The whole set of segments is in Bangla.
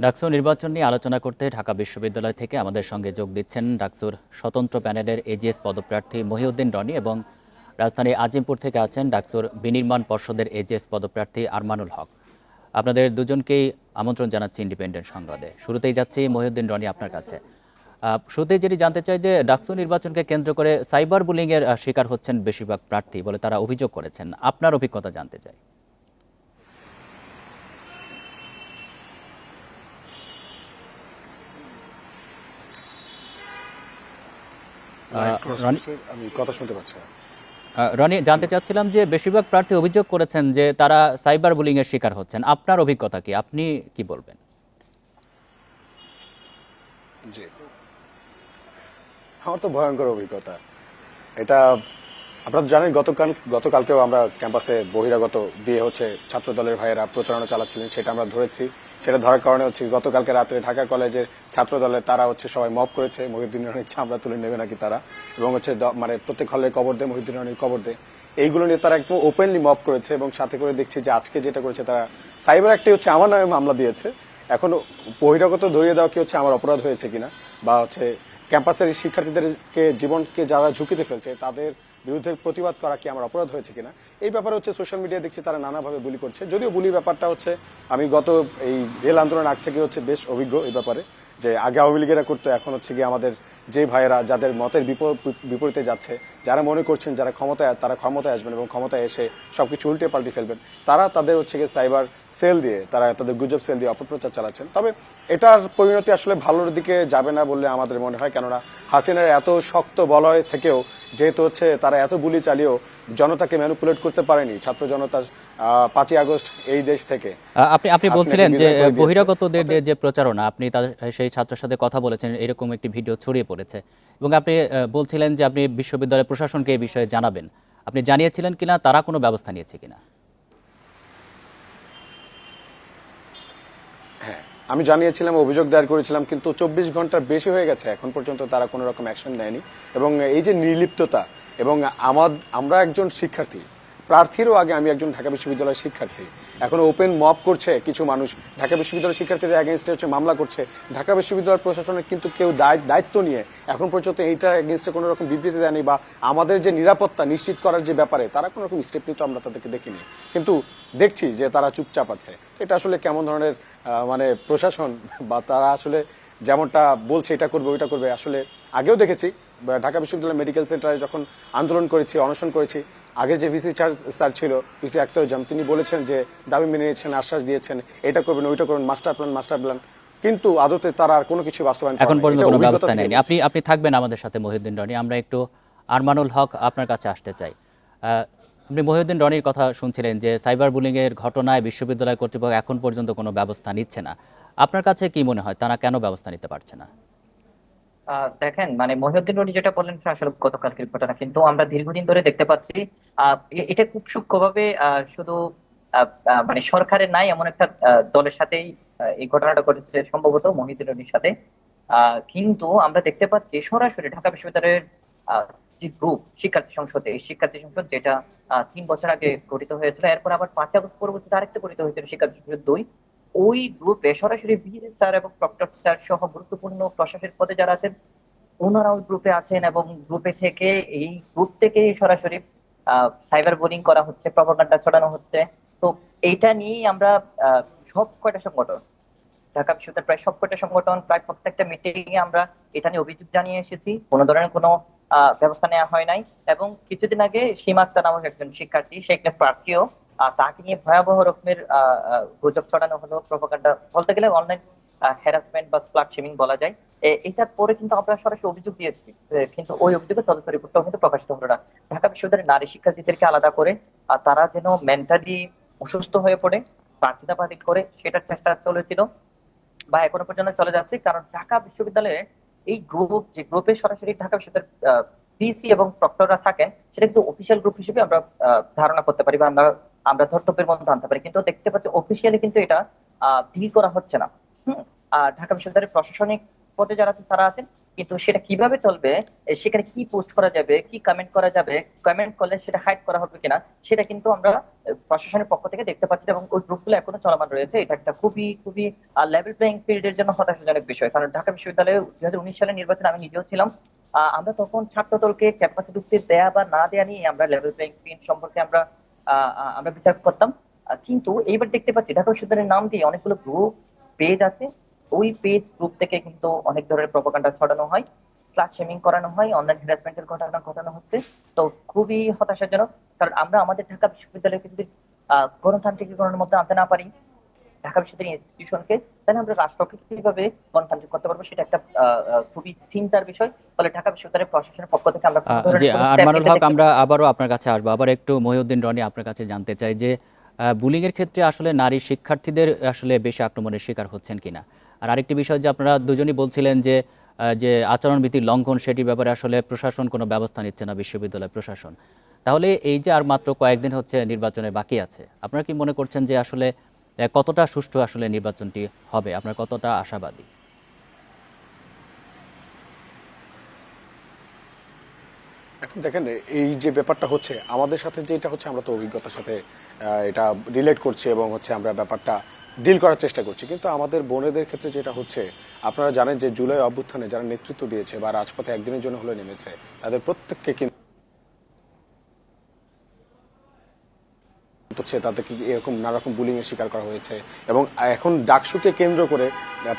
ডাকসু নির্বাচন নিয়ে আলোচনা করতে ঢাকা বিশ্ববিদ্যালয় থেকে আমাদের সঙ্গে যোগ দিচ্ছেন ডাকসুর স্বতন্ত্র প্যানেলের এজিএস পদপ্রার্থী মহিউদ্দিন রনি এবং রাজধানী আজিমপুর থেকে আছেন ডাকসুর বিনির্মাণ পর্ষদের এজিএস পদপ্রার্থী আরমানুল হক। আপনাদের দুজনকেই আমন্ত্রণ জানাচ্ছি ইন্ডিপেন্ডেন্ট সংবাদে। শুরুতেই যাচ্ছি মহিউদ্দিন রনি আপনার কাছে। শুরুতেই যেটি জানতে চাই যে ডাকসু নির্বাচনকে কেন্দ্র করে সাইবার বুলিংয়ের শিকার হচ্ছেন বেশিরভাগ প্রার্থী বলে তারা অভিযোগ করেছেন। আপনার অভিজ্ঞতা জানতে চাই Microsoft রনি- এর আমি কথা শুনতে পাচ্ছি না। রনি জানতে চাচ্ছিলাম যে বেশিরভাগ প্রার্থী অভিযোগ করেছেন যে তারা সাইবার বুলিং এর শিকার হচ্ছেন। আপনার অভিজ্ঞতা কি? আপনি কি বলবেন? জি। আমার তো ভয়ঙ্কর অভিজ্ঞতা। এটা আপনারা জানেন, গতকাল গতকালকেও আমরা ক্যাম্পাসে বহিরাগত দিয়ে হচ্ছে ছাত্র দলের ভাইয়েরা প্রচারণা চালাচ্ছিলেন, সেটা আমরা ধরেছি। সেটা ধরার কারণে হচ্ছে গতকালকে রাত্রে ঢাকা কলেজের ছাত্র দলের তারা হচ্ছে সবাই মব করেছে, মহিউদ্দিন রনির চামড়া তুলে নেবে নাকি তারা? এবং হচ্ছে মানে প্রত্যেক হলে কবর দেয়, মহিউদ্দিন রনির কবর দেয়। এইগুলো নিয়ে তারা একদম ওপেনলি মব করেছে এবং সাথে করে দেখছি যে আজকে যেটা করেছে তারা সাইবার একটি হচ্ছে আমার নামে মামলা দিয়েছে। এখন বহিরাগত ধরিয়ে দেওয়া কি হচ্ছে আমার অপরাধ হয়েছে কিনা? বা হচ্ছে ক্যাম্পাসের শিক্ষার্থীদেরকে জীবনকে যারা ঝুঁকিতে ফেলছে, তাদের বিরুদ্ধে প্রতিবাদ করা কি আমার অপরাধ হয়েছে কিনা? এই ব্যাপারে হচ্ছে সোশ্যাল মিডিয়া দেখছি তারা নানাভাবে বুলি করছে। যদিও বুলি ব্যাপারটা হচ্ছে, আমি গত এই রেল আন্দোলন আগ থেকে হচ্ছে বেশ অভিজ্ঞ এই ব্যাপারে, যে আগে আওয়ামী লীগেরা করতো, এখন হচ্ছে গিয়ে আমাদের যে ভাইয়েরা যাদের মতের বিপরীতে যাচ্ছে যারা মনে করছেন যারা ক্ষমতায় তারা ক্ষমতায় আসবেন এবং ক্ষমতায় এসে সবকিছু উল্টে পাল্টে ফেলবেন তারা তাদের হচ্ছে গিয়ে সাইবার সেল দিয়ে তারা তাদের গুজব সেল দিয়ে অপপ্রচার চালাচ্ছেন। তবে এটার পরিণতি আসলে ভালোর দিকে যাবে না বলে আমাদের মনে হয় কেননা হাসিনার এত শক্ত বলয় থেকেও যেহেতু হচ্ছে তারা এত বুলি চালিয়েও জনতাকে ম্যানুপুলেট করতে পারেনি ছাত্র জনতা পাঁচই আগস্ট এই দেশ থেকে। আপনি আপনি বলছিলেন যে। বহিরাগতদের যে- যে প্রচারণা আপনি তাদের সেই ছাত্রের সাথে কথা বলেছেন এরকম একটি ভিডিও ছড়িয়ে পড়েছে এবং আপনি বলছিলেন যে আপনি বিশ্ববিদ্যালয় প্রশাসনকে এই বিষয়ে জানাবেন। আপনি জানিয়েছিলেন কিনা তারা কোনো ব্যবস্থা নিয়েছে কিনা হ্যাঁ আমি জানিয়েছিলাম, অভিযোগ দায়ের করেছিলাম, কিন্তু চব্বিশ ঘণ্টার বেশি হয়ে গেছে। এখন পর্যন্ত তারা কোনো রকম অ্যাকশন নেয়নি। এবং এই যে নির্লিপ্ততা, এবং আমার আমরা একজন শিক্ষার্থী প্রার্থীরও আগে আমি একজন ঢাকা বিশ্ববিদ্যালয়ের শিক্ষার্থী। এখন ওপেন মব করছে কিছু মানুষ। ঢাকা বিশ্ববিদ্যালয়ের শিক্ষার্থীদের এগেনস্টে হচ্ছে মামলা করছে। ঢাকা বিশ্ববিদ্যালয় প্রশাসনের কিন্তু কেউ দায়- দায়িত্ব নিয়ে এখন পর্যন্ত এইটা এগেনস্টে কোনো রকম বিবৃতি দেয়নি বা আমাদের যে নিরাপত্তা নিশ্চিত করার যে ব্যাপারে তারা কোনো রকম স্টেপ নিতে আমরা তাদেরকে দেখিনি। কিন্তু দেখছি যে তারা চুপচাপ আছে। এটা আসলে কেমন ধরনের মানে প্রশাসন বা তারা আসলে যেমনটা বলছে এটা করবে ওইটা করবে। আসলে আগেও দেখেছি ঢাকা বিশ্ববিদ্যালয় মেডিকেল সেন্টারে যখন আন্দোলন করেছি অনশন করেছি আগে যে ভিসি চার্জ স্যার ছিল ভিসি আক্তারুজ্জাম তিনি বলেছেন যে দাবি মেনে নিয়েছেন আশ্বাস দিয়েছেন এটা করবেন ওইটা করবেন মাস্টার প্ল্যান মাস্টার প্ল্যান কিন্তু আদতে তারা আর কোনো কিছু বাস্তবায়ন এখন পর্যন্ত কোনো ব্যবস্থা নেয়নি। আপনি আপনি থাকবেন আমাদের সাথে মহিউদ্দিন রনি। আমরা একটু আরমানুল হক আপনার কাছে আসতে চাই। আহ, আপনি মহিউদ্দিন রনির কথা শুনছিলেন যে সাইবার বুলিংয়ের ঘটনায় বিশ্ববিদ্যালয় কর্তৃপক্ষ এখন পর্যন্ত কোনো ব্যবস্থা নিচ্ছে না। আপনার কাছে কি মনে হয়? তারা কেন ব্যবস্থা নিতে পারছে না? দেখেন মানে মহিউদ্দিন রনি যেটা বললেন আসলে গতকালকের ঘটনা। কিন্তু আমরা দীর্ঘদিন ধরে দেখতে পাচ্ছি এটা খুব সূক্ষ্মভাবে শুধু মানে সরকারের নাই, এমন একটা দলের সাথেই এই ঘটনাটা ঘটেছে সম্ভবত মহিউদ্দিন রনির সাথে। কিন্তু আমরা দেখতে পাচ্ছি সরাসরি ঢাকা বিশ্ববিদ্যালয়ের যে গ্রুপ শিক্ষার্থী সংসদ, এই শিক্ষার্থী সংসদ যেটা তিন বছর আগে গঠিত হয়েছিল, এরপর আবার পাঁচ আগস্ট পরবর্তীতে আরেকটা গঠিত হয়েছিল, শিক্ষার্থী সংসদ দুই। ওই গ্রুপে সরাসরি ভিসি স্যার এবং প্রক্টর স্যার সহ গুরুত্বপূর্ণ প্রশাসনিক পদে যারা আছেন ওনারা ওই গ্রুপে আছেন এবং গ্রুপে থেকে এই গ্রুপ থেকে সরাসরি সাইবার বোলিং করা হচ্ছে প্রপাগান্ডা ছড়ানো হচ্ছে। তো এইটা নিয়েই আমরা সব কয়টা সংগঠন, ঢাকা বিশ্ববিদ্যালয়ের প্রায় সব কয়টা সংগঠন, প্রায় প্রত্যেকটা মিটিং এ আমরা এটা নিয়ে অভিযোগ জানিয়ে এসেছি। কোনো ধরনের কোনো ব্যবস্থা নেওয়া হয় নাই। এবং কিছুদিন আগে সীমা আক্তার নামক একজন শিক্ষার্থী, সে একটা প্রার্থীও তাকে নিয়ে ভয়াবহ রকমের গুজব ছড়ানো হলো প্রপাগান্ডা বলতে গেলে অনলাইন হ্যারাসমেন্ট বা স্লাট শেমিং বলা যায়। এটার পরে কিন্তু আমরা সরাসরি অভিযোগ দিয়েছি কিন্তু ওই অভিযোগের তদন্ত রিপোর্টটাও কিন্তু প্রকাশিত হলো না। ঢাকা বিশ্ববিদ্যালয়ের নারী শিক্ষার্থীদেরকে আলাদা করে তারা যেন মেন্টালি অসুস্থ হয়ে পড়ে প্রার্থিতা বাতিল করে, সেটার চেষ্টা চলেছিল বা এখনও পর্যন্ত চলে যাচ্ছে, কারণ ঢাকা বিশ্ববিদ্যালয়ে এই গ্রুপ যে গ্রুপে সরাসরি ঢাকা বিশ্ববিদ্যালয়ের পিসি এবং প্রক্টররা থাকেন, সেটা কিন্তু অফিসিয়াল গ্রুপ হিসেবে আমরা ধারণা করতে পারি বা আমরা আমরা ধর্তব্যের মধ্যে আনতে পারি। কিন্তু দেখতে পাচ্ছি অফিসিয়ালি কিন্তু এটা ডিল করা হচ্ছে না। আর ঢাকা বিশ্ববিদ্যালয়ের প্রশাসনিক পদে যারা আছেন তারা আছেন। কিন্তু সেটা কীভাবে চলবে সেখানে কি পোস্ট করা যাবে, কি কমেন্ট করা যাবে কমেন্ট করলে সেটা হাইড করা হবে কিনা, সেটা কিন্তু আমরা প্রশাসনের পক্ষ থেকে দেখতে পাচ্ছি এবং ওই গ্রুপগুলো এখনও চলমান রয়েছে। এটা একটা খুবই খুবই লেভেল প্লেইং ফিল্ডের জন্য হতাশাজনক বিষয়। কারণ ঢাকা বিশ্ববিদ্যালয়ে দুই হাজার উনিশ সালের নির্বাচনে আমি নিজেও ছিলাম। আমরা তখন ছাত্রদলকে ক্যাম্পাসে ঢুকতে দেয়া বা না দেয়া নিয়ে আমরা লেভেল প্লেইং ফিল্ড সম্পর্কে আমরা আমরা বিচার করতাম। কিন্তু এইবার দেখতে পাচ্ছি ঢাকা বিশ্ববিদ্যালয়ের নাম দিয়ে অনেকগুলো গ্রুপ পেজ আছে। ওই পেজ গ্রুপ থেকে কিন্তু অনেক ধরনের প্রপাকাণ্ডা ছড়ানো হয় ক্লাস শেমিং করানো হয় অনলাইন হ্যারাসমেন্টের ঘটনা ঘটানো হচ্ছে। তো খুবই হতাশাজনক কারণ আমরা আমাদের ঢাকা বিশ্ববিদ্যালয়ে আহ, গণতান্ত্রিকীকরণের মধ্যে আনতে না পারি ঢাকা বিশ্ববিদ্যালয় ইনস্টিটিউশনকে তাহলে আমরা রাষ্ট্রকে কীভাবে গণতান্ত্রিক করতে পারব সেটা একটা খুবই চিন্তার বিষয়। ফলে ঢাকা বিশ্ববিদ্যালয় প্রশাসনের পক্ষ থেকে আমরা জি আরমানুল হক আমরা আবারও আপনার কাছে আসব। আবার একটু মহিউদ্দিন রনি আপনার কাছে জানতে চাই যে বুলিং এর ক্ষেত্রে আসলে নারী শিক্ষার্থীদের আসলে বেশি আক্রমণের শিকার হচ্ছেন কিনা? আর আরেকটি বিষয় যে আপনারা দুজনই বলছিলেন যে যে আচরণবিধির লঙ্ঘন সেটির ব্যাপারে আসলে প্রশাসন কোনো ব্যবস্থা নিচ্ছে না বিশ্ববিদ্যালয় প্রশাসন। তাহলে এই যে আর মাত্র কয়েকদিন হচ্ছে নির্বাচনের বাকি আছে আপনারা কি মনে করছেন যে আসলে কতটা সুষ্ঠু আসলে নির্বাচনটি হবে? আপনার কতটা আশাবাদী? এখন দেখেন, এই যে ব্যাপারটা হচ্ছে, আমাদের সাথে যেটা হচ্ছে, আমরা তো অভিজ্ঞতার সাথে এটা রিলেট করছি এবং হচ্ছে আমরা ব্যাপারটা ডিল করার চেষ্টা করছি। কিন্তু আমাদের বোনেদের ক্ষেত্রে যেটা হচ্ছে, আপনারা জানেন যে জুলাই অভ্যুত্থানে যারা নেতৃত্ব দিয়েছে বা রাজপথে একদিনের জন্য হলে নেমেছে, তাদের প্রত্যেককে কিন্তু হচ্ছে তাদেরকে এরকম নানা রকম বুলিং এর শিকার করা হয়েছে? এবং এখন ডাকসুকে কেন্দ্র করে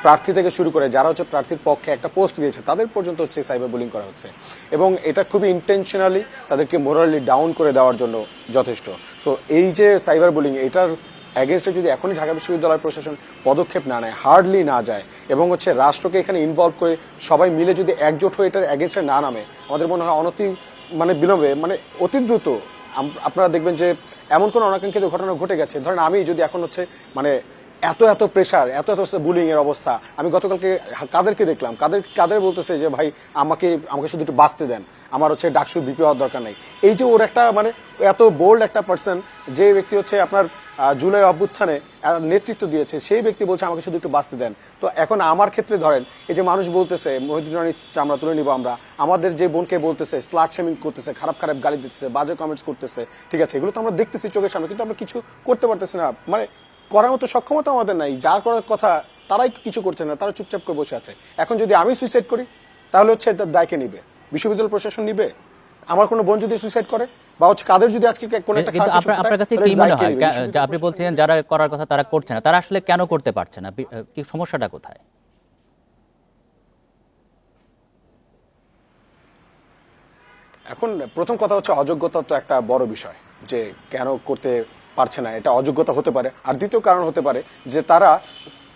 প্রার্থী থেকে শুরু করে যারা হচ্ছে প্রার্থীর পক্ষে একটা পোস্ট দিয়েছে, তাদের পর্যন্ত হচ্ছে সাইবার বুলিং করা হচ্ছে। এবং এটা খুবই ইন্টেনশনালি তাদেরকে মোরালি ডাউন করে দেওয়ার জন্য যথেষ্ট। সো এই যে সাইবার বুলিং এটার অ্যাগেনস্টে যদি এখনই ঢাকা বিশ্ববিদ্যালয় প্রশাসন পদক্ষেপ না নেয় হার্ডলি না যায়, এবং হচ্ছে রাষ্ট্রকে এখানে ইনভলভ করে সবাই মিলে যদি একজোট হয়ে এটার অ্যাগেনস্টে না নামে, আমাদের মনে হয় অনতি মানে বিলম্বে মানে অতি দ্রুত আপনারা দেখবেন যে এমন কোন অনাকাঙ্ক্ষিত ঘটনা ঘটে গেছে। ধরেন আমি যদি এখন হচ্ছে মানে এত এত প্রেশার এত এত বুলিং এর অবস্থা। আমি গতকালকে কাদেরকে দেখলাম, কাদের কাদের বলতেছে যে, ভাই, আমাকে আমাকে শুধু একটু বাঁচতে দেন। আমার হচ্ছে ডাকসু বিপি হওয়ার দরকার নাই। এই যে ওর একটা মানে এত বোল্ড একটা পার্সন যে ব্যক্তি হচ্ছে আপনার জুলাই অভ্যুত্থানে নেতৃত্ব দিয়েছে, সেই ব্যক্তি বলছে, আমাকে শুধু একটু বাঁচতে দেন। তো এখন আমার ক্ষেত্রে ধরেন, এই যে মানুষ বলতেছে মহিউদ্দিন রানীর চামড়া তুলে নিব আমরা। আমাদের যে বোনকে বলতেছে স্লাট শেমিং করতেছে, খারাপ খারাপ গালি দিতেছে, বাজে কমেন্টস করতেছে। ঠিক আছে, এগুলো তো আমরা দেখতেছি চোখের সামনে, কিন্তু আমরা কিছু করতে পারতেছি না। মানে করার মতো সক্ষমতা আমাদের নাই। যার করার কথা তারাই কিছু করছে না তারা চুপচাপ করে বসে আছে। এখন যদি আমি সুইসাইড করি তাহলে হচ্ছে তার দায়কে নিবে? বিশ্ববিদ্যালয় প্রশাসন নিবে? আমার কোনো বোন যদি সুইসাইড করে বা হচ্ছে কাদের যদি আজকে কোনো একটা খারাপ আপনার আপনার কাছে কি মনে হয়? আপনি বলছেন যারা করার কথা তারা করছে না তারা আসলে কেন করতে পারছে না? কি সমস্যাটা কোথায়? এখন প্রথম কথা হচ্ছে অযোগ্যতা তো একটা বড় বিষয় যে কেন করতে পারছে না, এটা অযোগ্যতা হতে পারে। আর দ্বিতীয় কারণ হতে পারে যে তারা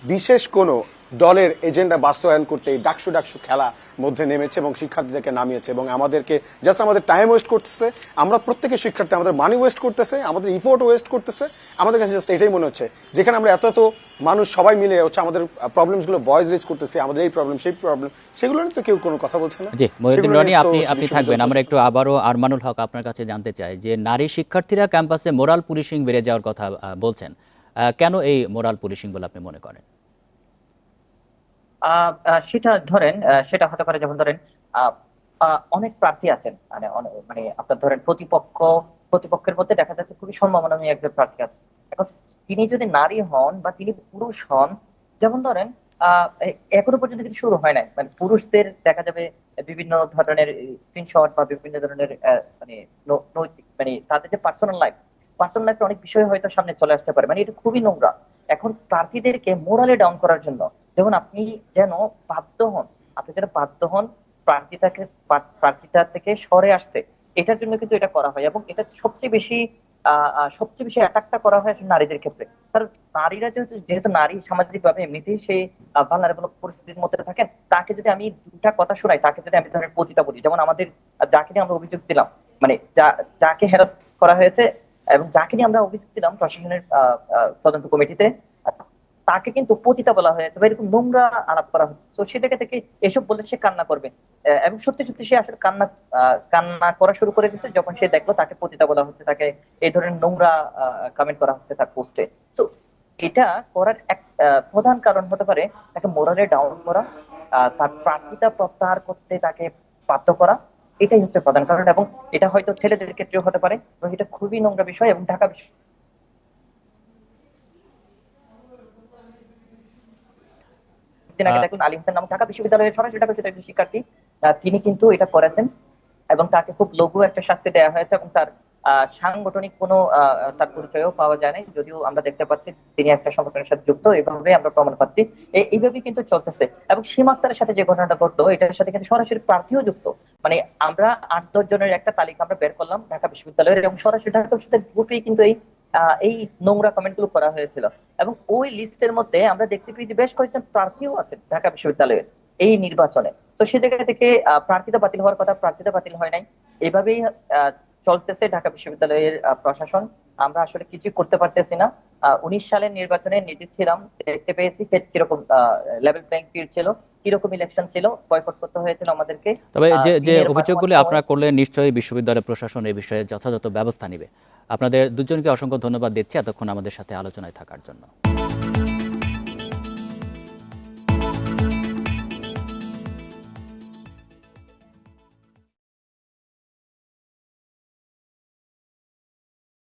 বিশেষ কোনো দলের এজেন্ডা বাস্তবায়ন করতে এই ডাকসু ডাকসু খেলা মধ্যে নেমেছে এবং শিক্ষার্থীদেরকে নামিয়েছে এবং আমাদেরকে জাস্ট আমাদের টাইম ওয়েস্ট করতেছে। আমরা প্রত্যেকে শিক্ষার্থী আমাদের মানি ওয়েস্ট করতেছে আমাদের ইফোর্ট ওয়েস্ট করতেছে। আমাদের কাছে জাস্ট এটাই মনে হচ্ছে। যেখানে আমরা এত এত মানুষ সবাই মিলে হচ্ছে আমাদের প্রবলেমসগুলো ভয়েস রেজ করতেছে আমাদের এই প্রবলেম সেই প্রবলেম সেগুলো নিয়ে তো কেউ কোনো কথা বলছে না। জি মহিউদ্দিন রনি আপনি আপনি থাকবেন। আমরা একটু আবারও আরমানুল হক আপনার কাছে জানতে চাই যে নারী শিক্ষার্থীরা ক্যাম্পাসে মোরাল পুলিশিং বেড়ে যাওয়ার কথা বলছেন। কেন এই মোরাল পুলিশিং বলে আপনি মনে করেন? সেটা ধরেন সেটা হতে পারে যেমন ধরেন অনেক প্রার্থী আছেন। মানে মানে আপনার ধরেন প্রতিপক্ষ, প্রতিপক্ষের মধ্যে দেখা যাচ্ছে খুবই সম্ভাবনাময় একজন প্রার্থী আছে এখন তিনি যদি নারী হন বা তিনি পুরুষ হন, যেমন ধরেন এখনও পর্যন্ত কিন্তু শুরু হয় নাই। মানে পুরুষদের দেখা যাবে বিভিন্ন ধরনের স্ক্রিনশট বা বিভিন্ন ধরনের মানে নৈতিক মানে তাদের যে পার্সোনাল লাইফ, পার্সোনাল লাইফের অনেক বিষয় হয়তো সামনে চলে আসতে পারে। মানে এটা খুবই নোংরা। এখন প্রার্থীদেরকে মোরালে ডাউন করার জন্য যেমন আপনি যেন বাধ্য হন, আপনি যেন বাধ্য হন প্রার্থীতাকে প্রার্থ- প্রার্থীতা থেকে সরে আসতে। এটার জন্য কিন্তু এটা করা হয় এবং এটা সবচেয়ে বেশি সবচেয়ে বেশি অ্যাটাকটা করা হয় নারীদের ক্ষেত্রে। কারণ নারীরা যেহেতু যেহেতু নারী সামাজিক ভাবে এমনিতেই সেই ভালনারেবল পরিস্থিতির মধ্যে থাকেন, তাকে যদি আমি দুটা কথা শোনাই, তাকে যদি আমি ধরেন পতিতা বলি, যেমন আমাদের, যাকে নিয়ে আমরা অভিযোগ দিলাম মানে যাকে হ্যারাস করা হয়েছে এবং যাকে নিয়ে আমরা অভিযোগ দিলাম প্রশাসনের তদন্ত কমিটিতে তাকে কিন্তু পতিতা বলা হয়েছে বা এরকম নোংরা আলাপ করা হচ্ছে। তো সেটাকে থেকে এসব বলে সে কান্না করবে। এবং সত্যি সত্যি সে আসলে কান্না কান্না করা শুরু করে দিচ্ছে যখন সে দেখল তাকে পতিতা বলা হচ্ছে, তাকে এই ধরনের নোংরা কমেন্ট করা হচ্ছে তার পোস্টে তো এটা করার এক প্রধান কারণ হতে পারে তাকে মোরালে ডাউন করা তার প্রার্থিতা প্রত্যাহার করতে তাকে বাধ্য করা। এটাই হচ্ছে প্রধান কারণ এবং এটা হয়তো ছেলেদের ক্ষেত্রেও হতে পারে এবং এটা খুবই নোংরা বিষয় এবং ঢাকা বিশ্ব আগে দেখুন হোসেন নামক ঢাকা বিশ্ববিদ্যালয়ের সরাসরি ঢাকা বিশ্ববিদ্যালয়ের শিক্ষার্থী তিনি কিন্তু এটা করেছেন এবং তাকে খুব লঘু একটা শাস্তি দেওয়া হয়েছে এবং তার সাংগঠনিক কোনো তার পরিচয়ও পাওয়া যায় নাই যদিও আমরা দেখতে পাচ্ছি তিনি একটা সংগঠনের সাথে যুক্ত এইভাবে আমরা প্রমাণ পাচ্ছি। এই- এইভাবেই কিন্তু চলতেছে এবং সীমা আক্তারের সাথে যে ঘটনাটা ঘটলো এটার সাথে কিন্তু সরাসরি প্রার্থীও যুক্ত। মানে আমরা আট দশ জনের একটা তালিকা আমরা বের করলাম ঢাকা বিশ্ববিদ্যালয়ের এবং সরাসরি ঢাকা বিশ্ববিদ্যালয়ের গ্রুপেই কিন্তু এই এই নোংরা কমেন্টগুলো করা হয়েছিল। এবং ওই লিস্টের মধ্যে আমরা দেখতে পেয়েছি বেশ কয়েকজন প্রার্থীও আছেন ঢাকা বিশ্ববিদ্যালয়ের এই নির্বাচনে। তো সে জায়গা থেকে প্রার্থিতা বাতিল হওয়ার কথা প্রার্থিতা বাতিল হয় নাই। এভাবেই চলতেছে ঢাকা বিশ্ববিদ্যালয়ের প্রশাসন। আমরা আসলে কিছু করতে পারতেছি না। উনিশ সালের নির্বাচনে নিজে ছিলাম দেখতে পেয়েছি কীরকম লেভেল প্লেইং ফিল্ড ছিল। কীরকম ইলেকশন ছিল বয়কট করতে হয়েছিল আমাদেরকে তবে যে যে অভিযোগগুলি আপনারা করলেন নিশ্চয়ই বিশ্ববিদ্যালয় প্রশাসন এই বিষয়ে যথাযথ ব্যবস্থা নেবে। আপনাদের দুজনকে অসংখ্য ধন্যবাদ দিচ্ছি এতক্ষণ আমাদের সাথে আলোচনায় থাকার জন্য।